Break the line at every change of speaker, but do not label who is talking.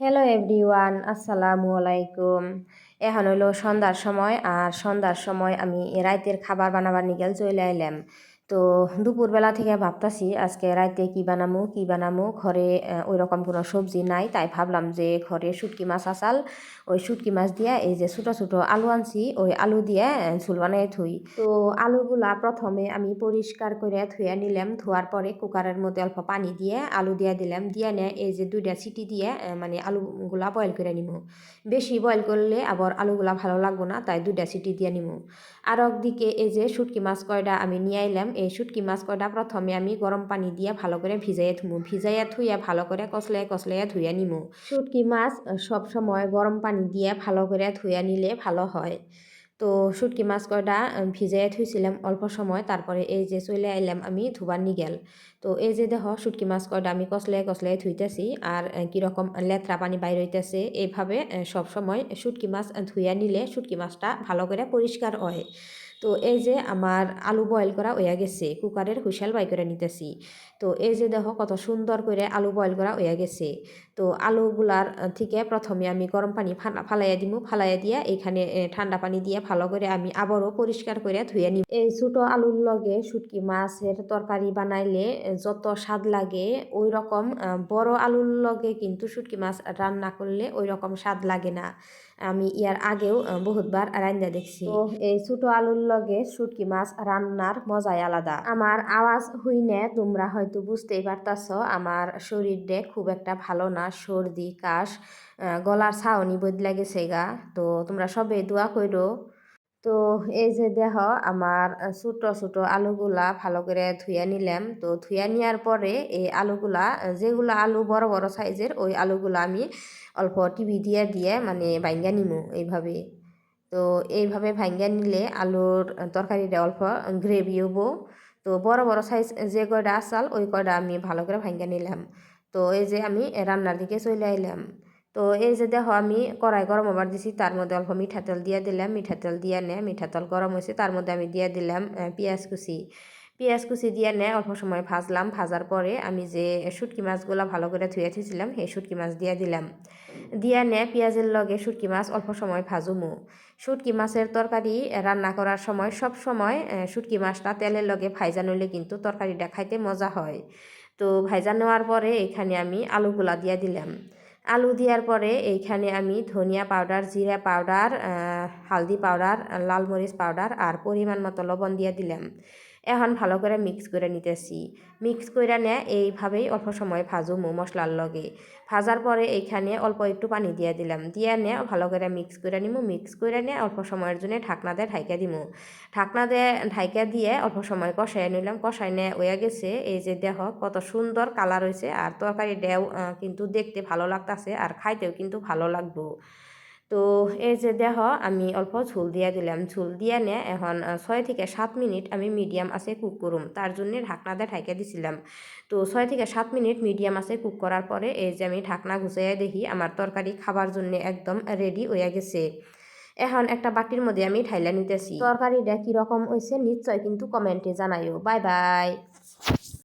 Hello everyone আসসালামু আলাইকুম এখন হইল সন্ধ্যার সময়, আর সন্ধ্যার সময় আমি রাইতের খাবার বানাবার নিগেল চলে আইলাম। তো দুপুরবেলা থেকে ভাবতাছি আজকে রাইতে কি বানামু কি বানামু? ঘরে ওই রকম কোনো সবজি নাই, তাই ভাবলাম যে ঘরে শুটকি মাছ আসাল ওই শুটকি মাছ দিয়া এই যে ছোটো ছোটো আলু আনছি, ওই আলু দিয়ে ঝুল বানাই থুই। তো আলুগুলা প্রথমে আমি পরিষ্কার করে ধুয়ে নিলাম, ধোয়ার পরে কুকারের মধ্যে অল্প পানি দিয়ে আলু দিয়ে দিলাম। দিয়ে নিয়ে এই যে দুইটা সিটি দিয়ে মানে আলুগুলা বয়েল করে নিব বেশি বয়েল করলে আবার আলুগুলা ভালো লাগবো না, তাই দুইটা সিটি দিয়ে নিব আর একদিকে এই যে শুটকি মাছ কয়টা আমি নিয়ে আইলাম এই শুটকি মাছ কয়টা প্রথমে আমি গরম পানি দিয়ে ভালো করে ভিজাইয়া থুমু। ভিজাইয়া থুইয়া ভালো করে কসলাইয়া কসলাইয়া ধুইয়া নিমু। শুটকি মাছ সব সময় গরম পানি দিয়ে ভালো করে ধুইয়া নিলে ভালো হয়। তো শুটকি মাছ কয়টা ভিজাইয়া থুইছিলাম অল্প সময়, তারপরে এই যে চলে আইলাম আমি ধুবার নিগেল। তো এই যে দেখ, শুটকি মাছ কয়টা আমি কসলাই কসলাই ধুইতেছি আর কীরকম লেত্রা পানি বাইর হইতেছে, এইভাবে সব সময় শুটকি মাছ ধুইয়া নিলে শুটকি মাছটা ভালো করে পরিষ্কার হয়। তো এই যে আমার আলু বয়েল করা হইয়া গেছে কুকারের হুইসাল বাই করে নিতেছি। তো এই যে দেখো কত সুন্দর করে আলু বয়েল করা হইয়া গেছে। তো আলুগুলার থেকে প্রথমে আমি গরম পানি ফালাইয়া দিব ফালাইয়া দিয়া এখানে ঠান্ডা পানি দিয়ে ভালো করে আমি আবারও পরিষ্কার করে ধুয়ে নিব। এই ছোটো আলুর লগে শুটকি মাছের তরকারি বানাইলে যত স্বাদ লাগে ওই রকম বড় আলুর লগে কিন্তু শুটকি মাছ রান্না করলে ওই রকম স্বাদ লাগে না। আমি ইয়ার আগেও বহুতবার রান্না দেখছি। তো এই ছোট আলুর লগে শুটকি মাছ রান্নার মজাই আলাদা। আমার আওয়াজ হইনে তোমরা হয়তো বুঝতেই পারতাছ, আমার শরীরে খুব একটা ভালো না, সর্দি, কাশ গলার ছাউনি বদলা গেছে গা। তো তোমরা সবে দোয়া করো তো এই যে দেহ আমার ছোট ছোট আলুগুলা ভালো করে ধুয়ে নিলাম। তো ধুইয়া নেওয়ার পরে এই আলুগুলা, যেগুলো আলু বড় বড় সাইজের, ওই আলুগুলা আমি অল্প টিভি দিয়ে দিয়ে মানে ভাঙ্গা নিমু এইভাবে। তো এইভাবে ভাঙ্গা নিলে আলুর তরকারিটা অল্প গ্রেভি হব তো বড় বড় সাইজ যে কয়টা আসাল ওই কয়টা আমি ভালো করে ভাঙ্গা নিলাম। তো এই যে আমি রান্নার দিকে চলে আইলাম। তো এই যে দেখো আমি কড়াই গরম হবার দিছি, তার মধ্যে অল্প মিঠা তেল দিয়ে দিলাম। মিঠা তেল দিয়ে নে, মিঠা তেল গরম হয়েছে তার মধ্যে আমি দিয়ে দিলাম পেঁয়াজ কুচি। পেঁয়াজ কুচি দিয়ে নে, অল্প সময় ভাজলাম। ভাজার পরে আমি যে শুটকি মাছগুলো ভালো করে ধুয়ে থুয়েছিলাম সেই শুটকি মাছ দিয়ে দিলাম। দিয়া নে পেঁয়াজের লগে শুটকি মাছ অল্প সময় ভাজুমু। শুটকি মাছের তরকারি রান্না করার সময় সব সময় শুটকি মাছটা তেলের লগে ভাইজা নইলে কিন্তু তরকারিটা খাইতে মজা হয়। তো ভাইজা নেওয়ার পরে এখানে আমি আলুগুলা দিয়ে দিলাম। আলু দেওয়ার পরে এইখানে আমি ধনিয়া পাউডার, জিরা পাউডার হালদি পাউডার, লাল মরিচ পাউডার আর পরিমাণ মতো লবণ দিয়ে দিলাম। এখন ভালো করে মিক্স করে নিতেছি। মিক্স করে নে, এইভাবেই অল্প সময় ভাজুমো মশলার লগে। ভাজার পরে এইখানে অল্প একটু পানি দিয়ে দিলাম। দিয়ে নে, ভালো করে মিক্স করে নিমু। মিক্স করে নিয়ে অল্প সময়ের জন্য ঢাকনা দিয়ে ঢাইকা দিমু। ঢাকনা দিয়ে ঢাইকা দিয়ে অল্প সময় কষাই নিলাম। কষাই নিয়ে ওয়া গেছে, এই যে দেহ কত সুন্দর কালার হয়েছে আর তরকারি দেও কিন্তু দেখতে ভালো লাগতেছে আর খাইতেও কিন্তু ভালো লাগবো। তো এই যে দেহ আমি অল্প ঝুল দিয়া দিলাম। ঝুল দিয়া নে এখন ছয় থেকে সাত মিনিট আমি মিডিয়াম আছে কুক করুম। তার জন্য ঢাকনা দিয়ে ঢাইকা দিছিলাম। তো ছয় থেকে সাত মিনিট মিডিয়াম আছে কুক করার পরে এই যে আমি ঢাকনা ঘুষাইয়া দেখি, আমার তরকারি খাবার জন্য একদম রেডি হয়ে গেছে। এখন একটা বাটির মধ্যে আমি ঠাইলা নিতেছি। তরকারিটা কীরকম হয়েছে নিশ্চয় কিন্তু কমেন্টে জানাইও। Bye bye.